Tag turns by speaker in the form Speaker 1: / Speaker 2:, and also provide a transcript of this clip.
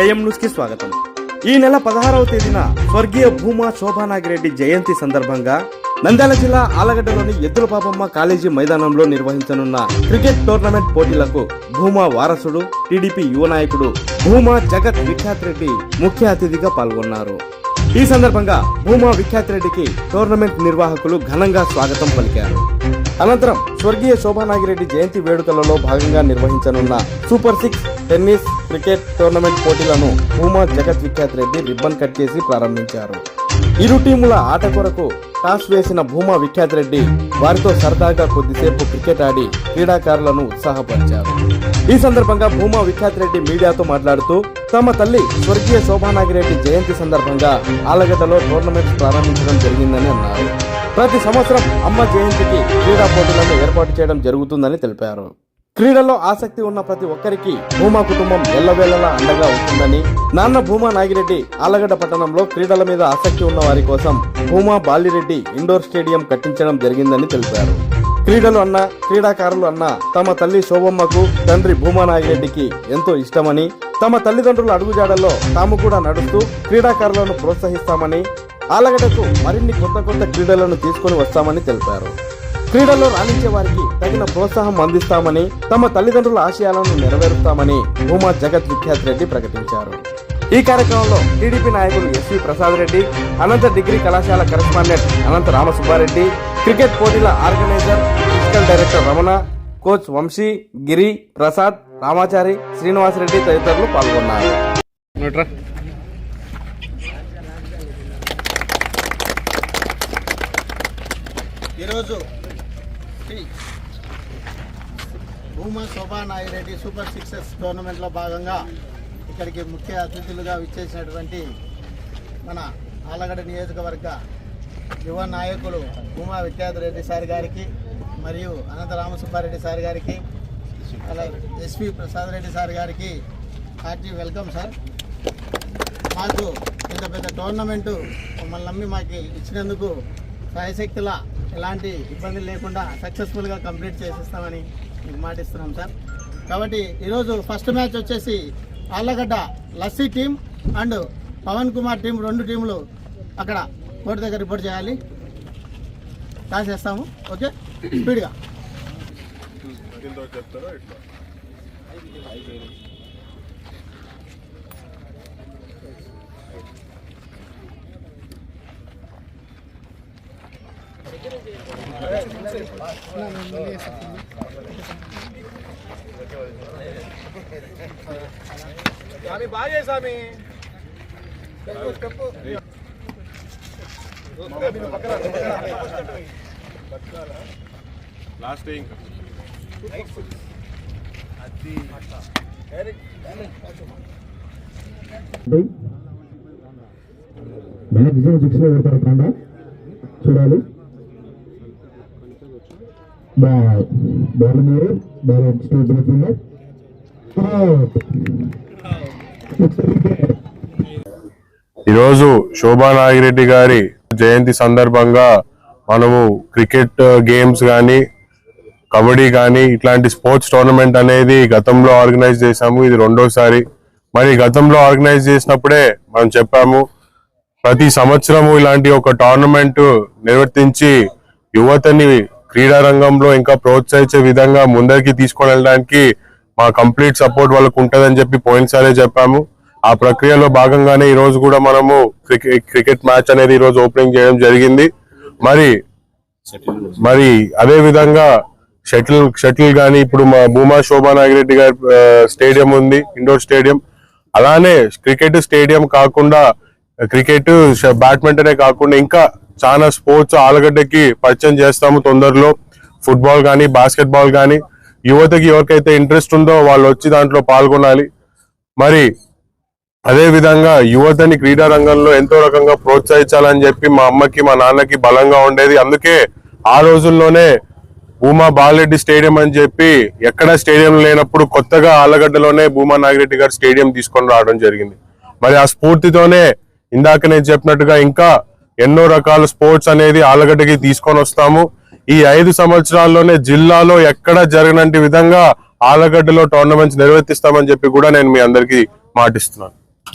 Speaker 1: AM న్యూస్కి స్వాగతం. ఈ నెల పదహారవ తేదీన స్వర్గీయ భూమా శోభానాగిరెడ్డి జయంతి సందర్భంగా నంద్యాల జిల్లా ఆలగడ్డలోని ఎద్దుల పాపమ్మ కాలేజీ మైదానంలో నిర్వహించనున్న క్రికెట్ టోర్నమెంట్ పోటీలకు భూమా వారసుడు టీడీపీ యువ నాయకుడు భూమా జగత్ విఖ్యాత్ రెడ్డి ముఖ్య అతిథిగా పాల్గొన్నారు. ఈ సందర్భంగా భూమా విఖ్యాత్ రెడ్డికి టోర్నమెంట్ నిర్వాహకులు ఘనంగా స్వాగతం పలికారు. అనంతరం స్వర్గీయ శోభానాగిరెడ్డి జయంతి వేడుకలలో భాగంగా నిర్వహించనున్న super six tennis cricket tournament పోటీలను భూమా జగత్ విఖ్యాత్ రెడ్డి రిబ్బన్ కట్ చేసి ప్రారంభించారు. ఇరు టీముల ఆట కొరకు టాస్ వేసిన భూమా విఖ్యాత్ రెడ్డి వారితో సరదాగా కొద్దిసేపు క్రికెట్ ఆడి క్రీడాకారులను ఉత్సాహపరిచారు. ఈ సందర్భంగా భూమా విఖ్యాత్ రెడ్డి మీడియాతో మాట్లాడుతూ తమ తల్లి స్వర్గీయ శోభానాగిరెడ్డి జయంతి సందర్భంగా ఆలగడ్డలో టోర్నమెంట్ ప్రారంభించడం జరిగిందని అన్నారు. ప్రతి సంవత్సరం అమ్మ జయంతికి క్రీడా పోటీలను ఏర్పాటు చేయడం జరుగుతుందని తెలిపారు. క్రీడల్లో ఆసక్తి ఉన్న ప్రతి ఒక్కరికి భూమా కుటుంబం ఎల్లవేళలా అండగా ఉంటుందని నాన్న భూమా నాగిరెడ్డి ఆలగడ్డ పట్టణంలో క్రీడల మీద ఆసక్తి ఉన్న వారి కోసం భూమా బాలిరెడ్డి ఇండోర్ స్టేడియం కట్టించడం జరిగిందని తెలిపారు. క్రీడలు అన్న క్రీడాకారులు అన్న తమ తల్లి శోభమ్మకు తండ్రి భూమా నాగిరెడ్డికి ఎంతో ఇష్టమని తమ తల్లిదండ్రుల అడుగుజాడల్లో తాము కూడా నడుస్తూ క్రీడాకారులను ప్రోత్సహిస్తామని ఆలగడ్డకు మరిన్ని కొత్త కొత్త క్రీడలను తీసుకొని వస్తామని తెలిపారు. క్రీడల్లో రాణించే వారికి తగిన ప్రోత్సాహం అందిస్తామని తమ తల్లిదండ్రుల ఆశయాలను నెరవేరుస్తామని భూమా జగత్ విఖ్యాత్ రెడ్డి ప్రకటించారు. ఈ కార్యక్రమంలో టీడీపీ నాయకులు S V Prasad Reddy Anantha degree కళాశాల కరెస్పాండెంట్ అనంత రామసుబ్బారెడ్డి క్రికెట్ పోటీల organiser physical director Ramana coach Vamsi Giri Prasad Ramachari Srinivasareddy తదితరులు పాల్గొన్నారు.
Speaker 2: ఈరోజు శ్రీ భూమా శోభా నాగిరెడ్డి సూపర్ సిక్సెస్ టోర్నమెంట్లో భాగంగా ఇక్కడికి ముఖ్య అతిథులుగా విచ్చేసినటువంటి మన ఆలగడ నియోజకవర్గ యువ నాయకులు భూమా విఖ్యాత రెడ్డి సార్ గారికి మరియు అనంత రామసుబ్బారెడ్డి సార్ గారికి అలాగే S P Prasad Reddy sir గారికి హార్టీ వెల్కమ్ సార్. మాకు పెద్ద పెద్ద టోర్నమెంటు మమ్మల్ని నమ్మి మాకు ఇచ్చినందుకు సాయశక్తుల ఎలాంటి ఇబ్బందులు లేకుండా సక్సెస్ఫుల్గా కంప్లీట్ చేసిస్తామని మీకు మాటిస్తున్నాం సార్. కాబట్టి ఈరోజు ఫస్ట్ మ్యాచ్ వచ్చేసి Allagadda lassi team and Pavan Kumar team రెండు టీంలు అక్కడ కోర్టు దగ్గర రిపోర్ట్ చేయాలి. రాసేస్తాము ఓకే స్పీడ్గా
Speaker 3: లాస్ట్ ఇంకా
Speaker 4: మ్యాక్సిమం సిక్స్లో కొడతారు కాండ చూడాలి బాయ్ బాల్ మీరు బాల్ స్టేట్
Speaker 3: ఈరోజు శోభా నాగిరెడ్డి గారి జయంతి సందర్భంగా మనము క్రికెట్ గేమ్స్ కానీ కబడ్డీ కానీ ఇట్లాంటి స్పోర్ట్స్ టోర్నమెంట్ అనేది గతంలో ఆర్గనైజ్ చేశాము. ఇది రెండోసారి. మరి గతంలో ఆర్గనైజ్ చేసినప్పుడే మనం చెప్పాము ప్రతి సంవత్సరము ఇలాంటి ఒక టోర్నమెంట్ నిర్వర్తించి యువతని క్రీడా రంగంలో ఇంకా ప్రోత్సహించే విధంగా ముందరికి తీసుకొని వెళ్ళడానికి మా కంప్లీట్ సపోర్ట్ వాళ్ళకు ఉంటుందని చెప్పి పోయినసారే చెప్పాము. ఆ ప్రక్రియలో భాగంగానే ఈ రోజు కూడా మనము క్రికెట్ క్రికెట్ మ్యాచ్ అనేది ఈ రోజు ఓపెనింగ్ చేయడం జరిగింది. మరి మరి అదే విధంగా షటిల్ షటిల్ కానీ ఇప్పుడు మా భూమా శోభా నాగిరెడ్డి గారి స్టేడియం ఉంది ఇండోర్ స్టేడియం. అలానే క్రికెట్ స్టేడియం కాకుండా క్రికెట్ బ్యాడ్మింటనే కాకుండా ఇంకా చాలా స్పోర్ట్స్ ఆలగడ్డకి పరిచయం చేస్తాము తొందరలో. ఫుట్బాల్ కానీ బాస్కెట్బాల్ కానీ యువతకి ఎవరికైతే ఇంట్రెస్ట్ ఉందో వాళ్ళు వచ్చి దాంట్లో పాల్గొనాలి. మరి అదే విధంగా యువతని క్రీడా రంగంలో ఎంతో రకంగా ప్రోత్సహించాలని చెప్పి మా అమ్మకి మా నాన్నకి బలంగా ఉండేది. అందుకే ఆ రోజుల్లోనే భూమా బాలరెడ్డి స్టేడియం అని చెప్పి ఎక్కడ స్టేడియం లేనప్పుడు కొత్తగా ఆలగడ్డలోనే భూమా నాగిరెడ్డి గారు స్టేడియం తీసుకొని రావడం జరిగింది. మరి ఆ స్ఫూర్తితోనే ఇందాక నేను చెప్పినట్టుగా ఇంకా ఎన్నో రకాల స్పోర్ట్స్ అనేది ఆలగడ్డకి తీసుకొని వస్తాము. ఈ ఐదు సంవత్సరాల్లోనే జిల్లాలో ఎక్కడ జరగనంటి విధంగా ఆలగడ్డలో టోర్నమెంట్స్ నిర్వర్తిస్తామని చెప్పి కూడా నేను మీ అందరికీ మాటిస్తున్నాను.